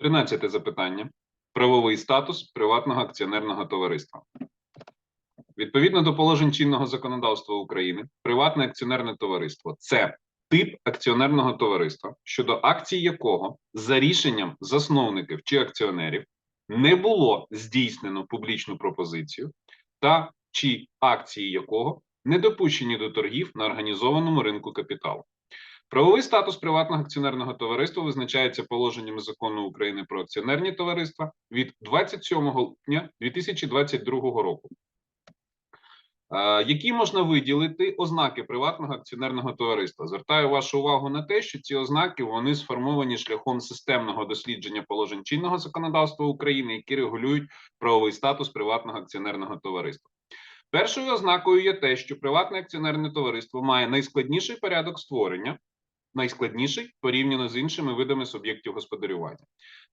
Тринадцяте запитання. Правовий статус приватного акціонерного товариства. Відповідно до положень чинного законодавства України, приватне акціонерне товариство це тип акціонерного товариства, щодо акцій якого за рішенням засновників чи акціонерів не було здійснено публічну пропозицію, та чи акції якого не допущені до торгів на організованому ринку капіталу. Правовий статус приватного акціонерного товариства визначається положеннями закону України про акціонерні товариства від 27 липня 2022 року. Які можна виділити ознаки приватного акціонерного товариства? Звертаю вашу увагу на те, що ці ознаки вони сформовані шляхом системного дослідження положень чинного законодавства України, які регулюють правовий статус приватного акціонерного товариства. Першою ознакою є те, що приватне акціонерне товариство має найскладніший порядок створення, найскладніший порівняно з іншими видами суб'єктів господарювання.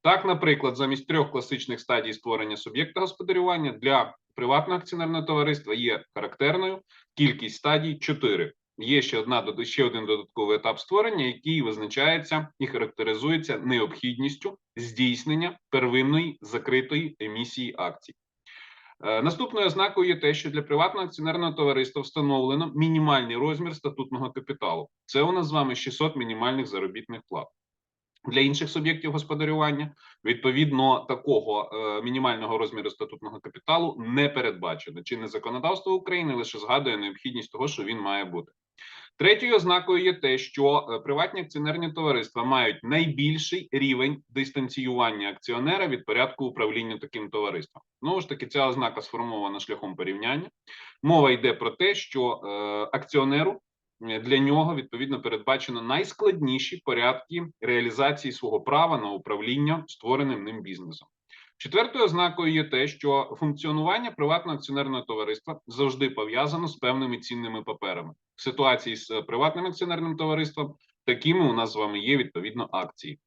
Так, наприклад, замість трьох класичних стадій створення суб'єкта господарювання для приватного акціонерного товариства є характерною кількість стадій 4. Є ще одна ще один додатковий етап створення, який визначається і характеризується необхідністю здійснення первинної закритої емісії акцій. Е, Наступною ознакою є те, що для приватного акціонерного товариства встановлено мінімальний розмір статутного капіталу. Це у нас з вами 600 мінімальних заробітних плат. Для інших суб'єктів господарювання відповідно такого е, мінімального розміру статутного капіталу не передбачено. Чинне законодавство України лише згадує необхідність того, що він має бути. Третьою ознакою є те, що е, приватні акціонерні товариства мають найбільший рівень дистанціювання акціонера від порядку управління таким товариством. Знову ж таки, ця ознака сформована шляхом порівняння. Мова йде про те, що е, акціонеру е, для нього відповідно передбачено найскладніші порядки реалізації свого права на управління створеним ним бізнесом. Четвертою ознакою є те, що функціонування приватного акціонерного товариства завжди пов'язано з певними цінними паперами. В ситуації з приватним акціонерним товариством такими у нас з вами є відповідно акції.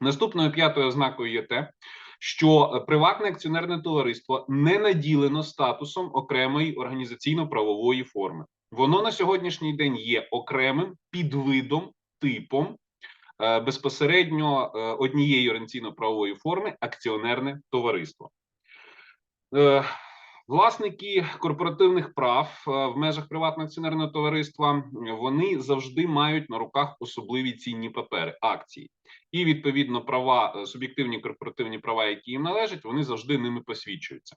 Наступною п'ятою ознакою є те, що приватне акціонерне товариство не наділено статусом окремої організаційно-правової форми. Воно на сьогоднішній день є окремим підвидом, типом безпосередньо е, однієї організаційно-правової форми акціонерне товариство. Е, Власники корпоративних прав е, в межах приватного акціонерного товариства вони завжди мають на руках особливі цінні папери, акції, і відповідно права, е, суб'єктивні корпоративні права, які їм належать, вони завжди ними посвідчуються.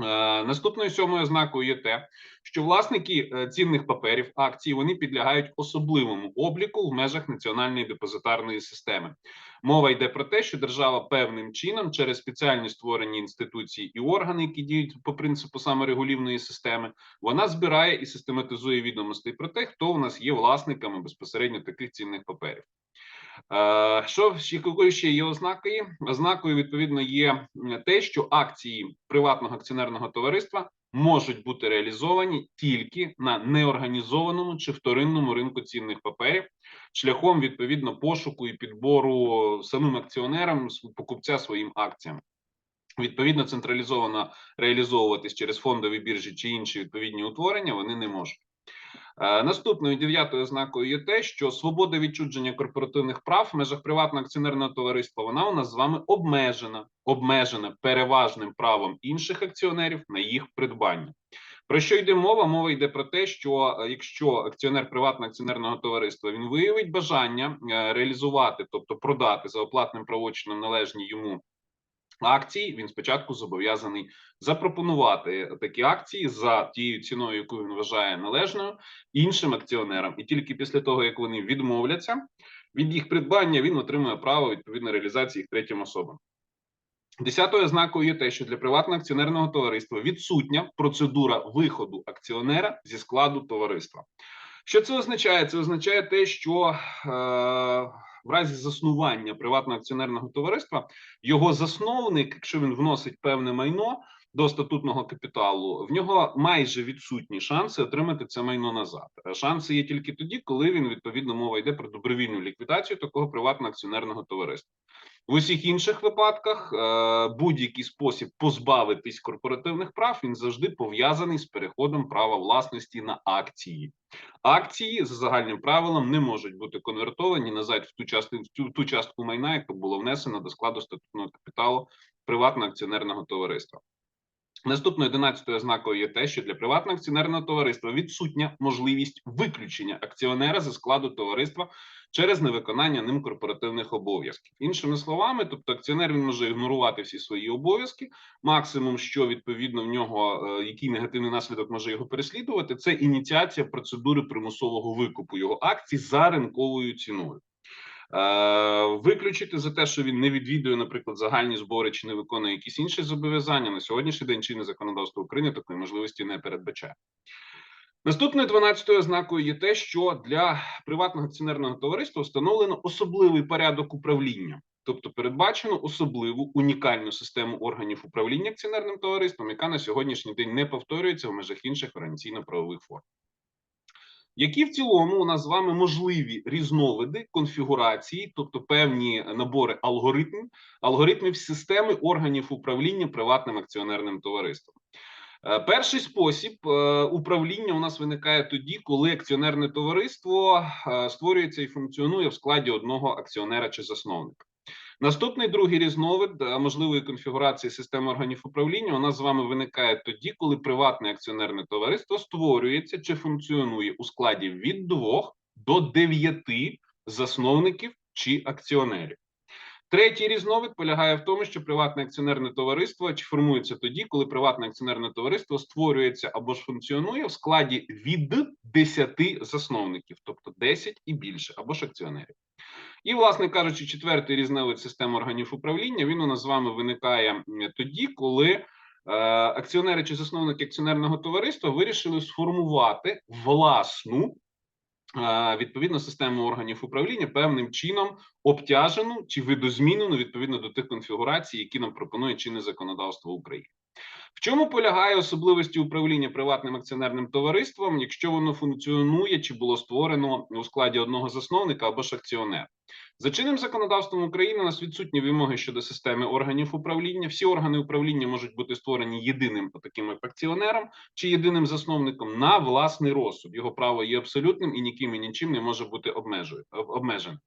Е, Наступною сьомою ознакою є те, що власники е, цінних паперів акцій вони підлягають особливому обліку в межах національної депозитарної системи. Мова йде про те, що держава певним чином через спеціальні створені інституції і органи, які діють по принципу саморегулівної системи, вона збирає і систематизує відомості про те, хто у нас є власниками безпосередньо таких цінних паперів. Е, Що якою ще є ознакою? Ознакою відповідно є те, що акції приватного акціонерного товариства можуть бути реалізовані тільки на неорганізованому чи вторинному ринку цінних паперів, шляхом відповідно пошуку і підбору самим акціонерам покупця своїм акціям. Відповідно, централізовано реалізовуватись через фондові біржі чи інші відповідні утворення вони не можуть. Е, Наступною дев'ятою ознакою є те, що свобода відчудження корпоративних прав в межах приватного акціонерного товариства вона у нас з вами обмежена, обмежена переважним правом інших акціонерів на їх придбання. Про що йде мова? Мова йде про те, що е, якщо акціонер приватного акціонерного товариства він виявить бажання е, реалізувати, тобто продати за оплатним правочином належні йому акції, він спочатку зобов'язаний запропонувати такі акції за тією ціною, яку він вважає належною іншим акціонерам, і тільки після того, як вони відмовляться від їх придбання, він отримує право відповідно реалізації їх третім особам. Десятою ознакою є те, що для приватного акціонерного товариства відсутня процедура виходу акціонера зі складу товариства. Що це означає? Це означає те, що е, в разі заснування приватного акціонерного товариства його засновник, якщо він вносить певне майно, до статутного капіталу, в нього майже відсутні шанси отримати це майно назад. Е, Шанси є тільки тоді, коли він відповідно мова йде про добровільну ліквідацію такого приватного акціонерного товариства. В усіх інших випадках е, будь-який спосіб позбавитись корпоративних прав він завжди пов'язаний з переходом права власності на акції. Акції за загальним правилом не можуть бути конвертовані назад в ту частину в ту, частку майна, яка була внесена до складу статутного капіталу приватного акціонерного товариства. Наступною 11 ознакою є те, що для приватного акціонерного товариства відсутня можливість виключення акціонера зі складу товариства через невиконання ним корпоративних обов'язків. Іншими словами, тобто акціонер він може ігнорувати всі свої обов'язки. Максимум, що відповідно в нього е, який негативний наслідок може його переслідувати, це ініціація процедури примусового викупу його акцій за ринковою ціною. Е, Виключити за те, що він не відвідує, наприклад, загальні збори чи не виконує якісь інші зобов'язання на сьогоднішній день чинне законодавство України такої можливості не передбачає. Наступною 12-ю ознакою є те, що для приватного акціонерного товариства встановлено особливий порядок управління, тобто передбачено особливу унікальну систему органів управління акціонерним товариством, яка на сьогоднішній день не повторюється в межах інших організаційно-правових форм. Які в цілому у нас з вами можливі різновиди конфігурації, тобто певні набори алгоритмів, алгоритмів системи органів управління приватним акціонерним товариством? Е, Перший спосіб е, управління у нас виникає тоді, коли акціонерне товариство е, створюється і функціонує в складі одного акціонера чи засновника. Наступний другий різновид е, можливої конфігурації системи органів управління у нас з вами виникає тоді, коли приватне акціонерне товариство створюється чи функціонує у складі від двох до дев'яти засновників чи акціонерів. Третій різновид полягає в тому, що приватне акціонерне товариство чи формується тоді, коли приватне акціонерне товариство створюється або ж функціонує в складі від 10 засновників, тобто 10 і більше, або ж акціонерів. І, власне кажучи, четвертий різновид системи органів управління він у нас з вами виникає тоді, коли е, акціонери чи засновники акціонерного товариства вирішили сформувати власну е, відповідно систему органів управління певним чином обтяжену чи видозмінену відповідно до тих конфігурацій, які нам пропонує чинне законодавство України. В чому полягає особливості управління приватним акціонерним товариством, якщо воно функціонує чи було створено у складі одного засновника або ж акціонера? За чинним законодавством України у нас відсутні вимоги щодо системи органів управління. Всі органи управління можуть бути створені єдиним таким як акціонером чи єдиним засновником на власний розсуд. Його право є абсолютним і ніким і нічим не може бути обмежене.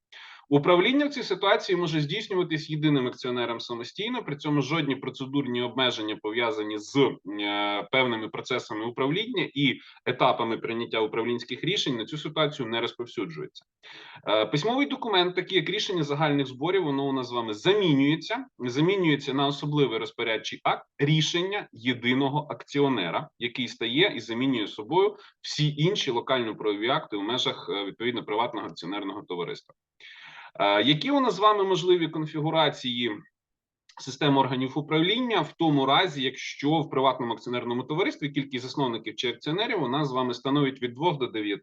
Управління в цій ситуації може здійснюватись єдиним акціонером самостійно. При цьому жодні процедурні обмеження пов'язані з е, певними процесами управління і етапами прийняття управлінських рішень на цю ситуацію не розповсюджуються. Е, Письмовий документ, такий як рішення загальних зборів, воно у нас з вами замінюється. Замінюється на особливий розпорядчий акт рішення єдиного акціонера, який стає і замінює собою всі інші локально-правові акти у межах е, відповідно приватного акціонерного товариства. Е, Які у нас з вами можливі конфігурації системи органів управління в тому разі, якщо в приватному акціонерному товаристві кількість засновників чи акціонерів у нас з вами становить від 2 до 9?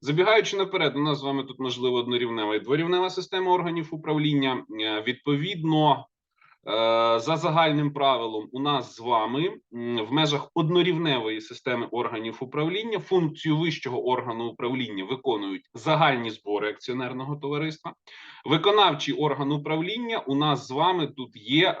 Забігаючи наперед, у нас з вами тут можливо однорівнева і дворівнева система органів управління. Е, Відповідно, за загальним правилом, у нас з вами в межах однорівневої системи органів управління функцію вищого органу управління виконують загальні збори акціонерного товариства. Виконавчий орган управління у нас з вами тут є е,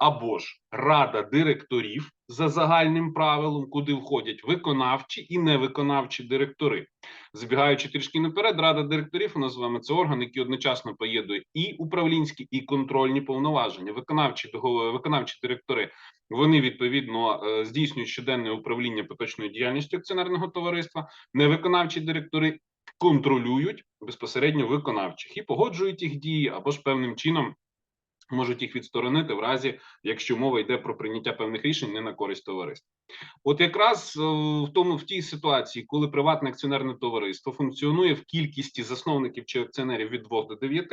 або ж рада директорів за загальним правилом, куди входять виконавчі і невиконавчі директори. Забігаючи трішки наперед, рада директорів у нас з вами це орган, який одночасно поєднує і управлінські, і контрольні повноваження. Виконавчі виконавчі директори вони відповідно е, здійснюють щоденне управління поточною діяльністю акціонерного товариства. Невиконавчі директори контролюють безпосередньо виконавчих і погоджують їх дії або ж певним чином можуть їх відсторонити в разі, якщо мова йде про прийняття певних рішень не на користь товариства. От якраз е, в тому в тій ситуації, коли приватне акціонерне товариство функціонує в кількості засновників чи акціонерів від 2 до 9,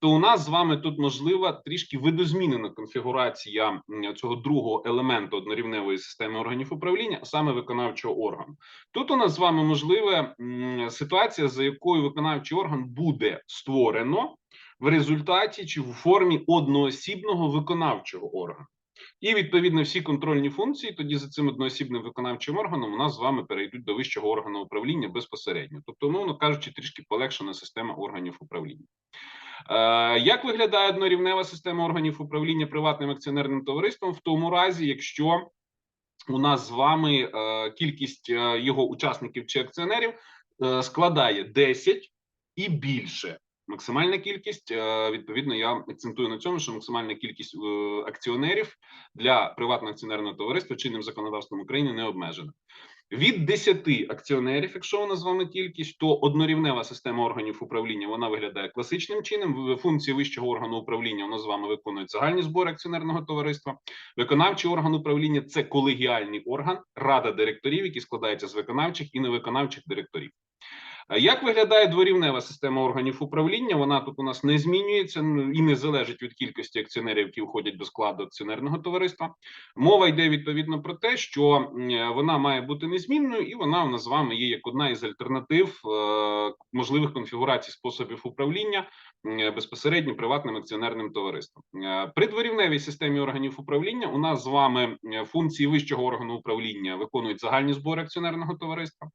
то у нас з вами тут можлива трішки видозмінена конфігурація цього другого елементу однорівневої системи органів управління, а саме виконавчого органу. Тут у нас з вами можлива ситуація, за якою виконавчий орган буде створено в результаті чи в формі одноосібного виконавчого органу. І відповідно всі контрольні функції тоді за цим одноосібним виконавчим органом у нас з вами перейдуть до вищого органу управління безпосередньо. Тобто, умовно кажучи, трішки полегшена система органів управління. Е, Як виглядає однорівнева система органів управління приватним акціонерним товариством в тому разі, якщо у нас з вами е, кількість е, його учасників чи акціонерів е, складає 10 і більше. Максимальна кількість е, відповідно я акцентую на цьому, що максимальна кількість е, акціонерів для приватного акціонерного товариства чинним законодавством України не обмежена. Від 10 акціонерів, якщо нас з вами кількість, то однорівнева система органів управління вона виглядає класичним чином. Функції вищого органу управління нас з вами виконують загальні збори акціонерного товариства. Виконавчий орган управління це колегіальний орган, рада директорів, які складається з виконавчих і невиконавчих директорів. Е, Як виглядає дворівнева система органів управління? Вона тут у нас не змінюється ну, і не залежить від кількості акціонерів, які входять до складу акціонерного товариства. Мова йде відповідно про те, що вона має бути незмінною, і вона у нас з вами є як одна із альтернатив е, можливих конфігурацій способів управління безпосередньо приватним акціонерним товариством. Е, При дворівневій системі органів управління у нас з вами функції вищого органу управління виконують загальні збори акціонерного товариства.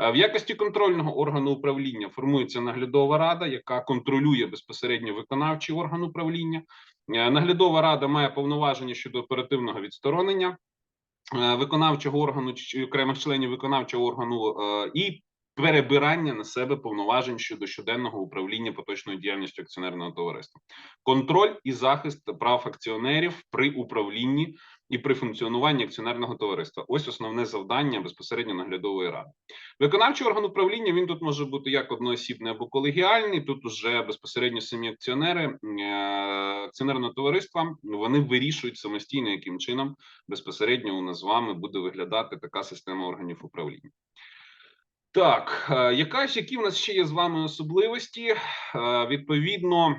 Е, В якості контрольного органу управління формується наглядова рада, яка контролює безпосередньо виконавчий орган управління. Е, Наглядова рада має повноваження щодо оперативного відсторонення е, виконавчого органу чи окремих членів виконавчого органу і перебирання на себе повноважень щодо щоденного управління поточною діяльністю акціонерного товариства, контроль і захист прав акціонерів при управлінні і при функціонуванні акціонерного товариства. Ось основне завдання безпосередньо наглядової ради. Виконавчий орган управління він тут може бути як одноосібний або колегіальний. Тут уже безпосередньо самі акціонери е, акціонерного товариства вони вирішують самостійно, яким чином безпосередньо у нас з вами буде виглядати така система органів управління. Так, якась, які в нас ще є з вами особливості? Е, Відповідно,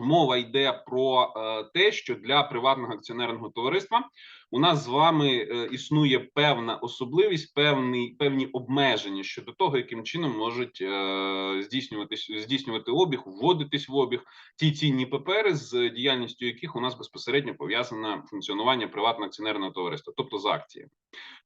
мова йде про е, те, що для приватного акціонерного товариства у нас з вами е, існує певна особливість, певний певні обмеження щодо того, яким чином можуть е, здійснюватись здійснювати обіг, вводитись в обіг ті цінні папери, з діяльністю яких у нас безпосередньо пов'язане функціонування приватного акціонерного товариства, тобто з акціями.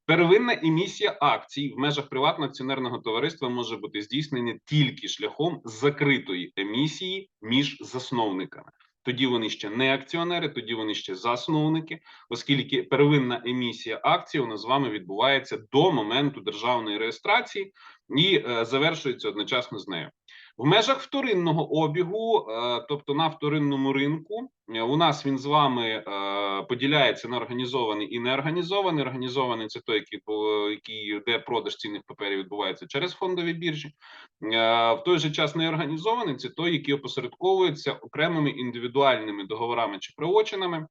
Первинна емісія акцій в межах приватного акціонерного товариства може бути здійснена тільки шляхом закритої емісії між засновниками. Тоді вони ще не акціонери, тоді вони ще засновники, оскільки первинна емісія акцій у нас з вами відбувається до моменту державної реєстрації і е, завершується одночасно з нею. В межах вторинного обігу, е, тобто на вторинному ринку, е, у нас він з вами е, поділяється на організований і неорганізований. Організований це той, який, який де продаж цінних паперів відбувається через фондові біржі. В той же час неорганізований це той, який опосередковується окремими індивідуальними договорами чи правочинами.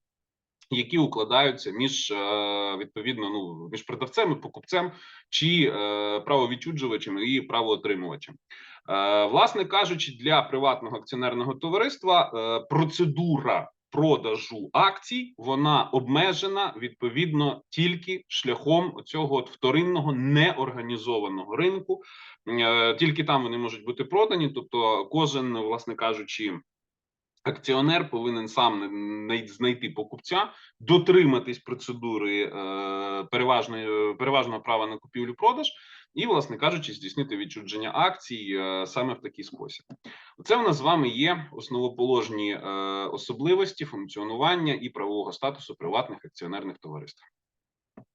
Які укладаються між е, відповідно ну між продавцем і покупцем чи е, правовідчуджувачем і правоотримувачем. Е, Власне кажучи, для приватного акціонерного товариства процедура продажу акцій вона обмежена відповідно тільки шляхом цього от вторинного неорганізованого ринку. Тільки там вони можуть бути продані, тобто кожен, власне кажучи. Акціонер повинен сам знайти покупця, дотриматись процедури е, переважної переважного права на купівлю-продаж, і, власне кажучи, здійснити відчудження акцій е, саме в такий спосіб. Це в нас з вами є основоположні е, особливості функціонування і правового статусу приватних акціонерних товариств.